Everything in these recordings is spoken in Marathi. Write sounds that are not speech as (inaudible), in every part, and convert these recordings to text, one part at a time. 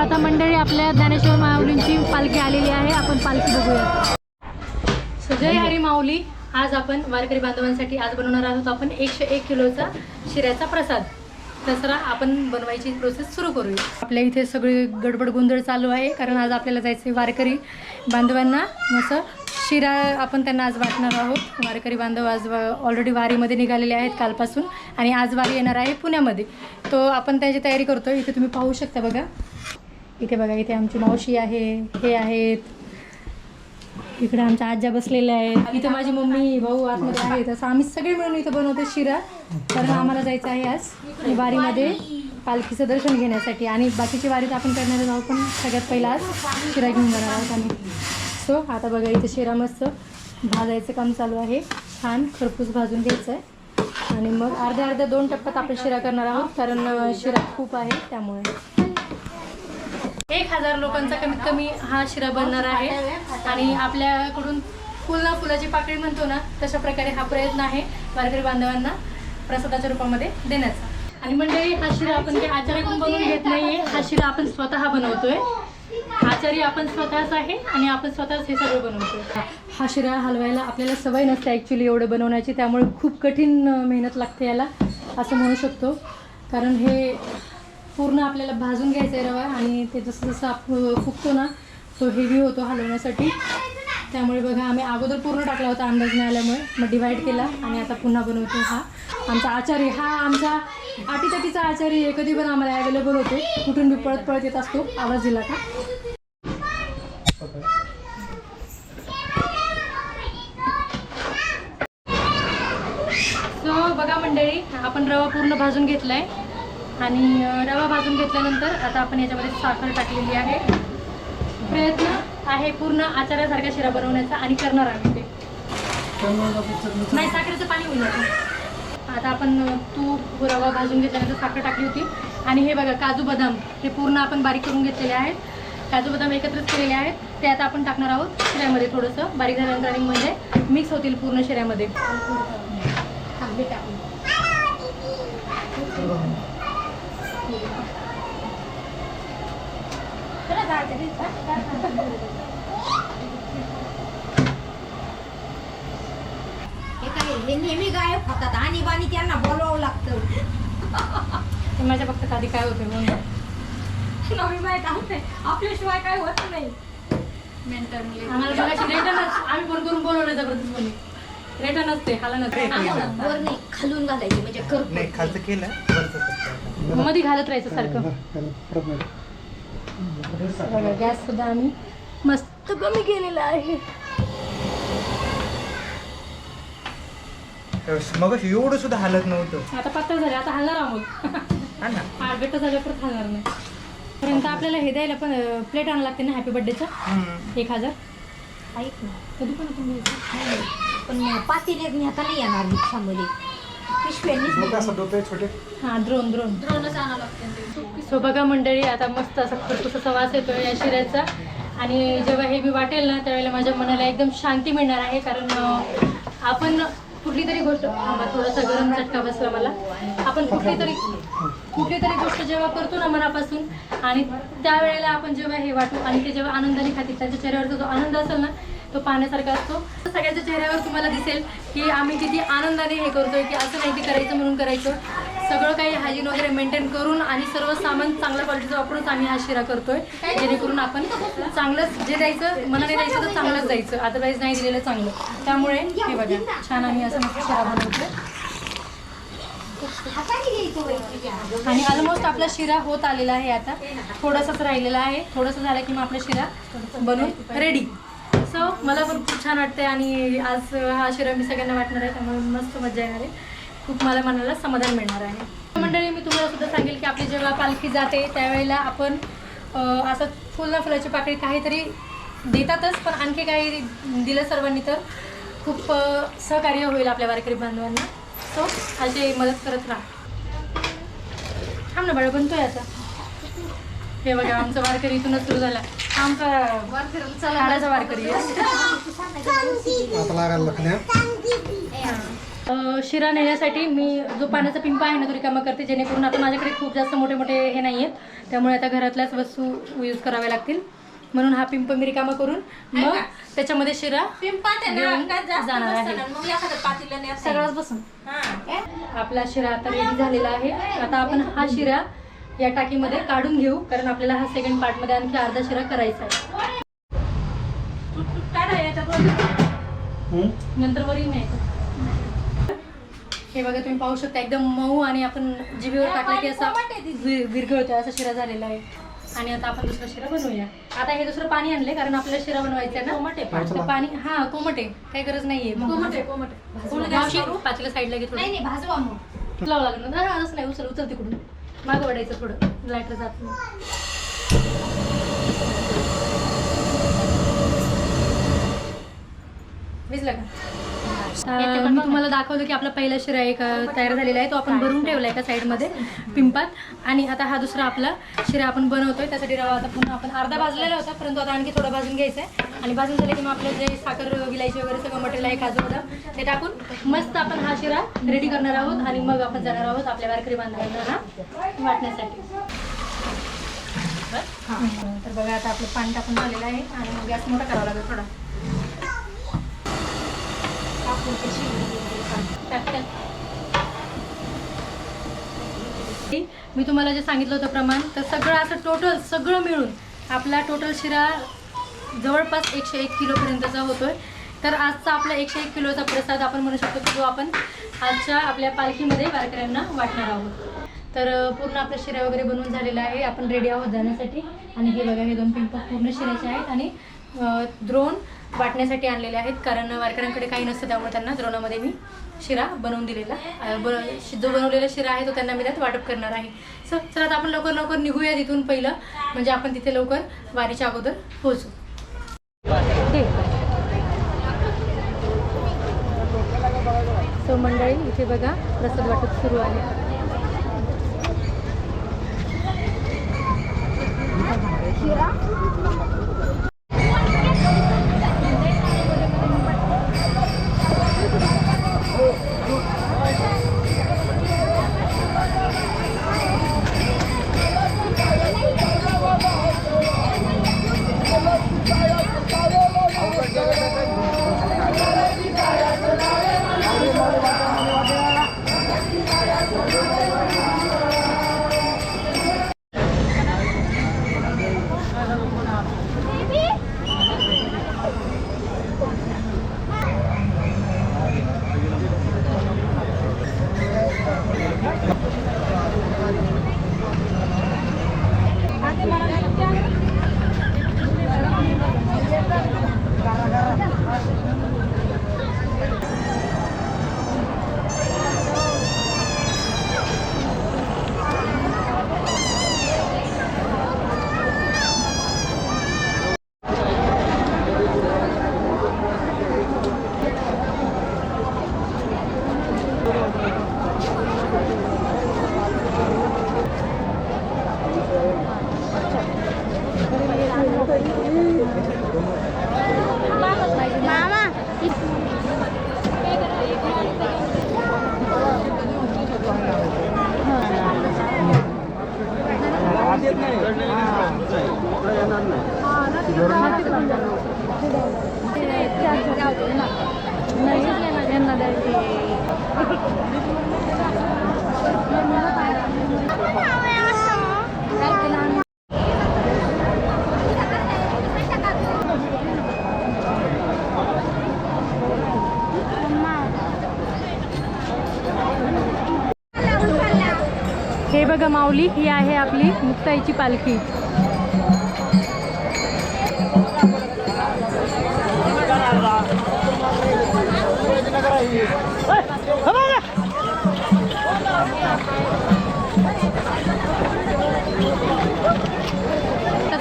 आता मंडळी आपल्या ज्ञानेश्वर माऊलींची पालखी आलेली आहे. आपण पालखी बघूया. So, जय हरी माऊली. आज आपण वारकरी बांधवांसाठी आज बनवणार आहोत आपण एकशे एक किलोचा शिऱ्याचा प्रसाद. दसरा आपण बनवायची प्रोसेस सुरू करूया. आपल्या इथे सगळी गडबड गोंधळ चालू आहे कारण आज आपल्याला जायचं आहे वारकरी बांधवांना. असं शिरा आपण त्यांना आज वाटणार आहोत. वारकरी बांधव आज ऑलरेडी वारीमध्ये निघालेले आहेत कालपासून आणि आज वारी येणार आहे पुण्यामध्ये. तो आपण त्याची तयारी करतो इथे तुम्ही पाहू शकता बघा. इथे बघा इथे आमची मावशी आहे हे आहेत. इकडे आमच्या आज्या बसलेल्या आहेत. इथे माझी मम्मी भाऊ आतमध्ये आहेत. असं आम्ही सगळे मिळून इथं बनवतो शिरा. कारण आम्हाला जायचं आहे आज वारीमध्ये पालखीचं दर्शन घेण्यासाठी. आणि बाकीची वारी तर आपण करणार आहोत पण सगळ्यात पहिला आज शिरा घेऊन जाणार आहोत आम्ही. सो आता बघा इथे शिरा मस्त भाजायचं काम चालू आहे. छान खरपूस भाजून घ्यायचं आहे. आणि मग अर्ध्या अर्ध्या दोन टप्प्यात आपण शिरा करणार आहोत कारण शिरा खूप आहे त्यामुळे. एक हजार लोकांचा कमीत कमी हा शिरा बनणार आहे. आणि आपल्याकडून फुल ना फुलाची पाकळी म्हणतो ना तशा प्रकारे हा प्रयत्न आहे वारकरी बांधवांना प्रसादाच्या रूपामध्ये देण्याचा. आणि मंडळी हा शिरा आपण काही आचार्याकडून बनवून घेत नाहीये. हा शिरा आपण स्वतः बनवतोय. आचारी आपण स्वतःच आहे आणि आपण स्वतःच हे सगळं बनवतो हा शिरा हलवायला आपल्याला सवय नसते ॲक्च्युली एवढं बनवण्याची त्यामुळे खूप कठीण मेहनत लागते याला असं म्हणू शकतो. कारण हे पूर्ण आपल्याला भाजून घ्यायचा आहे रवा आणि ते जसं जसं आप फुकतो ना तो हेवी होतो हलवण्यासाठी. त्यामुळे बघा आम्ही अगोदर पूर्ण टाकला होता अंदाज नाही आल्यामुळे मग डिवाईड केला आणि आता पुन्हा बनवतो हा. आमचा आचारी हा आमचा आटीतटीचा आचारी आहे. कधी पण आम्हाला अवेलेबल होतो. कुठून बी पळत पळत येत असतो. आवाज दिला का? सो बघा मंडळी आपण रवा पूर्ण भाजून घेतला आहे आणि रवा भाजून घेतल्यानंतर आता आपण याच्यामध्ये साखर टाकलेली आहे. प्रयत्न आहे पूर्ण आचार्यासारखा शिरा बनवण्याचा आणि करणार आम्ही ते. नाही साखरेचं पाणी होईल आता. आता आपण तूप रवा भाजून घेतल्यानंतर साखर टाकली होती. आणि हे बघा काजू बदाम हे पूर्ण आपण बारीक करून घेतलेले आहेत. काजू बदाम एकत्रच केलेले आहेत. ते आता आपण टाकणार आहोत शिऱ्यामध्ये थोडंसं. बारीक झाल्यानंतर आणि म्हणजे मिक्स होतील पूर्ण शिऱ्यामध्ये. हे काय हे नेहमी गायब होतात आणि बाणी त्यांना बोलावं लागतं ते माझ्या फक्त आधी काय होते म्हणून नवी माहीत आहे आपल्याशिवाय काय होत नाही आम्हाला बघायची रेटनच आम्ही फोन करून बोलवलं हाला नसते वर नाही खालून घालायची म्हणजे करतो नाही खालचं केलं. मध्ये घालत राहायचं सारखं बघा गॅस सुद्धा आम्ही मस्त कमी केलेला आहे. मग एवढं सुद्धा हालत नव्हतं. आता पातळ झाले आता हलणार आहोत. हा ना. (laughs) आठ झाल्या परत हलणार नाही. पर्यंत आपल्याला हे द्यायला पण प्लेट आणावं लागते ना हॅपी बर्थडेचं. एक हजार. ऐक ना कधी पण घ्यायचं. पण पातेले नेता नाही येणार रिक्षामध्ये पिशव्यांनीच हा द्रोण द्रोण द्रोणच आणावं लागतं सो बघा मंडळी आता मस्त असा खरपूस असा वास येतो या शिऱ्याचा. आणि जेव्हा हे मी वाटेल ना त्यावेळेला माझ्या मनाला एकदम शांती मिळणार आहे कारण आपण कुठली तरी गोष्ट थोडासा गरम चटका बसला मला. आपण कुठली तरी कुठली तरी गोष्ट जेव्हा करतो ना मनापासून आणि त्यावेळेला आपण जेव्हा हे वाटू आणि ते जेव्हा आनंदाने खातील त्यांच्या चेहऱ्यावरचा जो आनंद असेल ना तो पाहण्यासारखा असतो. सगळ्याच्या चेहऱ्यावर तुम्हाला दिसेल की आम्ही किती आनंदाने हे करतोय की असं नाही की करायचं म्हणून करायचं. सगळं काही हायजीन वगैरे मेंटेन करून आणि सर्व सामान चांगल्या क्वालिटीचं वापरूनच आम्ही हा शिरा करतोय. जेणेकरून आपण चांगलंच जे द्यायचं मनाने द्यायचं तर चांगलंच द्यायचं. अदरवाईज नाही दिलेलं चांगलं. त्यामुळे हे बघा छान आम्ही असं मस्त शिरा बनवतोय. आणि ऑलमोस्ट आपला शिरा होत आलेला आहे आता. थोडासाच राहिलेला आहे. थोडंसं झालं की मग आपला शिरा बनवून रेडी सो मला पण खूप छान वाटते आणि आज हा शिरा मी सगळ्यांना वाटणार आहे त्यामुळे मस्त मजा येणार आहे. खूप मला मनाला समाधान मिळणार आहे. मंडळी मी तुम्हाला सुद्धा सांगेल की आपली जेव्हा पालखी जाते त्यावेळेला आपण असं फुल ना फुलाची पाकळी काहीतरी देतातच पण आणखी काही दिलं सर्वांनी तर खूप सहकार्य होईल आपल्या वारकरी बांधवांना. सो अशी मदत करत राहा. थांब ना बाळ बनतोय आता. हे बघा आमचा वारकरी इथूनच सुरू झाला. आमचा वारकरी शिरा नेण्यासाठी मी जो पाण्याचा पिंपा आहे ना तो रिकामा करते जेणेकरून आता माझ्याकडे खूप जास्त मोठे मोठे हे नाही आहेत. त्यामुळे आता घरातल्याच वस्तू यूज कराव्या लागतील. म्हणून हा पिंप मी रिकामा करून मग त्याच्यामध्ये शिरा सगळंच बसून. आपला शिरा आता रेडी झालेला आहे. आता आपण हा शिरा या टाकीमध्ये काढून घेऊ कारण आपल्याला हा सेकंड पार्टमध्ये आणखी अर्धा शिरा करायचा आहे. नंतर वरी नाही हे बघा तुम्ही पाहू शकता एकदम मऊ आणि आपण जिभेवर टाकला की असा विरघळतोय असा शिरा झालेला आहे. आणि आता आपण दुसरा शिरा बनवूया. आता हे दुसरं पाणी आणले कारण आपल्याला शिरा बनवायचा आहे ना. कोमट पाणी हा कोमट आहे. काही गरज नाहीये. कोमट कोमट साईडला घे थोडं. नाही नाही भाजवा मग लावं लागलं ना? हा, असं नाही उचल उचल तिकडून. माग वाढायचं थोडं लाईटर जात नाही. भिजलं का? अं, मी तुम्हाला दाखवलं की आपला पहिला शिरा एक अं, तयार झालेला आहे. तो आपण भरून ठेवला आहे का साईडमध्ये पिंपात. आणि आता हा दुसरा आपला शिरा आपण बनवतोय. त्यासाठी रवा आता पुन्हा आपण अर्धा भाजलेला होता परंतु आता आणखी थोडा भाजून घ्यायचा आहे आणि भाजून झालं की मग आपलं जे साखर विलायची वगैरे सगळं मटेरियल आहे काजू बदाम ते टाकून मस्त आपण हा शिरा रेडी करणार आहोत. आणि मग आपण जाणार आहोत आपल्या वारकरी बांधवांना वाटण्यासाठी. तर बघा आता आपलं पाणी टाकून झालेलं आहे. आणि मग गॅस मोठा करावा लागेल थोडा. टाक, (laughs) मी तुम्हाला जे सांगितलं होतं प्रमाण तर सगळं असं टोटल सगळं मिळून आपला टोटल शिरा जवळपास एकशे एक किलोपर्यंतचा होतोय. तर आजचा आपला एकशे एक किलोचा प्रसाद आपण म्हणू शकतो की जो आपण आजच्या आपल्या पालखीमध्ये वारकऱ्यांना वाटणार आहोत. तर पूर्ण आपला शिरा वगैरे बनवून झालेला आहे. आपण रेडी आहोत जाण्यासाठी. आणि हे बघा हे दोन पिंप पूर्ण शिऱ्याचे आहेत. आणि द्रोण वाटण्यासाठी आणलेले आहेत. कारण वारकऱ्यांकडे काही नसतं त्यामुळे त्यांना द्रोणामध्ये मी शिरा बनवून दिलेला बन जो बनवलेला शिरा आहे तो त्यांना मी त्यात वाटप करणार आहे. सो चला आता आपण लवकर लवकर निघूया तिथून पहिलं. म्हणजे आपण तिथे लवकर वारीच्या अगोदर पोहोचू. सो मंडळी इथे बघा प्रसाद वाटप सुरू आहे. बघा माऊली ही आहे आपली मुक्ताईची पालखी.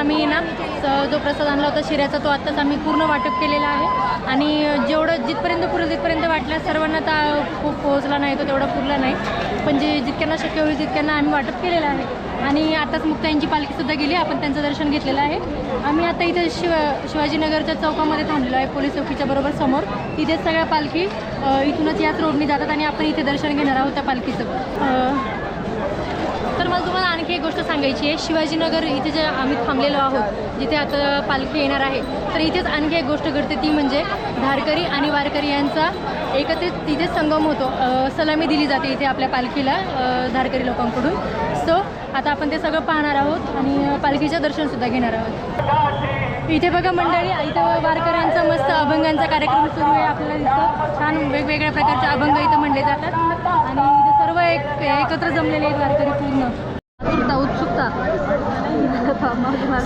आम्ही ना जो प्रसाद आणला होता शिऱ्याचा तो आत्ताच आम्ही पूर्ण वाटप केलेला आहे. आणि जेवढं जिथपर्यंत पुरेल तिथपर्यंत वाटलं सर्वांना तर खूप पोहोचला नाही तो तेवढा पुरला नाही. पण जे जितक्यांना शक्य होईल तितक्यांना आम्ही वाटप केलेलं आहे. आणि आताच मुक्ताईंची पालखीसुद्धा गेली आपण त्यांचं दर्शन घेतलेलं आहे. आम्ही आता इथे शिव शिवाजीनगरच्या चौकामध्ये थांबलेलो आहे पोलीस चौकीच्या बरोबर समोर. तिथेच सगळ्या पालखी इथूनच याच रोडनी जातात आणि आपण इथे दर्शन घेणार आहोत त्या पालखीचं. मला तुम्हाला आणखी एक गोष्ट सांगायची आहे. शिवाजीनगर इथे जे आम्ही थांबलेलो आहोत जिथे आता पालखी येणार आहे तर इथेच आणखी एक गोष्ट घडते ती म्हणजे धारकरी आणि वारकरी यांचा एकत्रित तिथे संगम होतो. सलामी दिली जाते इथे आपल्या पालखीला धारकरी लोकांकडून. सो आता आपण ते सगळं पाहणार आहोत आणि पालखीचं दर्शनसुद्धा घेणार आहोत. इथे बघा मंडळी इथं वारकऱ्यांचा मस्त अभंगांचा कार्यक्रम सुरू आहे आपल्याला इथं. छान वेगवेगळ्या प्रकारचे अभंग इथं म्हणले जातात. आणि सर्व एक एकत्र जमलेले आहेत वारकरी पूर्ण. उत्सुकता.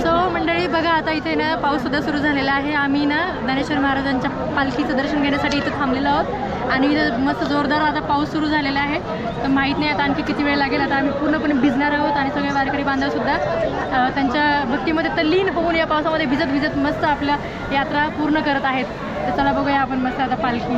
सो मंडळी बघा आता इथे ना पाऊस सुद्धा सुरू झालेला आहे. आम्ही ना ज्ञानेश्वर महाराजांच्या पालखीचं दर्शन घेण्यासाठी इथं थांबलेलो आहोत. आणि इथं मस्त जोरदार आता पाऊस सुरू झालेला आहे. तर माहीत नाही आता आणखी किती वेळ लागेल. आता आम्ही पूर्णपणे भिजणार आहोत आणि सगळे वारकरी बांधवसुद्धा त्यांच्या भक्तीमध्ये तल्लीन होऊन या पावसामध्ये भिजत भिजत मस्त आपल्या यात्रा पूर्ण करत आहेत. तर चला बघूया आपण मस्त आता पालखी.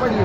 पडली.